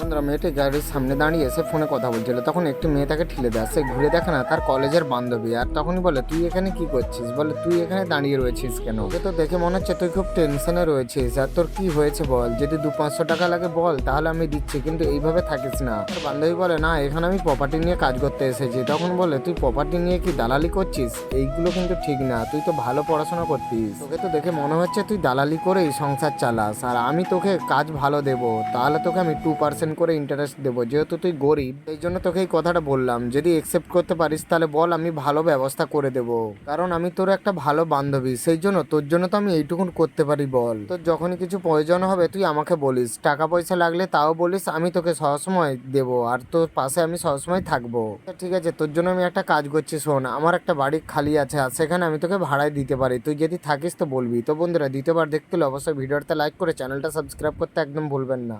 বন্ধুরা, মেয়েটি গাড়ির সামনে দাঁড়িয়ে এসে ফোনে কথা বলছিল। তখন একটি মেয়ে তাকে ঠেলে দেয়। সে ঘুরে দেখে না, তার কলেজের বান্ধবী। আর তখনই বলে, তুই এখানে কি করছিস? বলে, তুই এখানে দাঁড়িয়ে রয়েছিস কেন? ওকে তো দেখে মনে হচ্ছে, তুই খুব টেনশনে রয়েছিস। আর তোর কি হয়েছে বল? যদি দু পাঁচশো টাকা লাগে বল, তাহলে আমি দিচ্ছি। কিন্তু এইভাবে থাকিস না। তোর বান্ধবী বলে, না, এখানে আমি প্রপার্টি নিয়ে কাজ করতে এসেছি। তখন বলে, তুই প্রপার্টি নিয়ে কি দালালি করছিস? এইগুলো কিন্তু ঠিক না। তুই তো ভালো পড়াশোনা করতিস। তোকে তো দেখে মনে হচ্ছে, তুই দালালি করেই সংসার চালাস। আর আমি তোকে কাজ ভালো দেবো। তাহলে তোকে আমি টু পার্সেন্ট করে ইন্টারেস্ট দেবো। যেহেতু তুই গরিব, এই জন্য তোকে এই কথাটা বললাম। যদি একসেপ্ট করতে পারিস, তাহলে বল আমি ভালো ব্যবস্থা করে দেব। কারণ আমি তোর একটা ভালো বান্ধবী, সেই জন্য, তোর জন্য তো আমি এইটুকুন করতে পারি, বল। তোর যখনই কিছু প্রয়োজন হবে, তুই আমাকে বলিস। টাকা পয়সা লাগলে তাও বলিস, আমি তোকে সবসময় দেবো। আর তোর পাশে আমি সবসময় থাকব। তা ঠিক আছে, তোর জন্য আমি একটা কাজ করছি, শোন। আমার একটা বাড়ি খালি আছে, আর সেখানে আমি তোকে ভাড়ায় দিতে পারি। তুই যদি থাকিস তো বলবি। তো বন্ধুরা, দ্বিতীয়বার দেখতে হলে অবশ্যই ভিডিওটা লাইক করে চ্যানেলটা সাবস্ক্রাইব করতে একদম ভুলবেন না।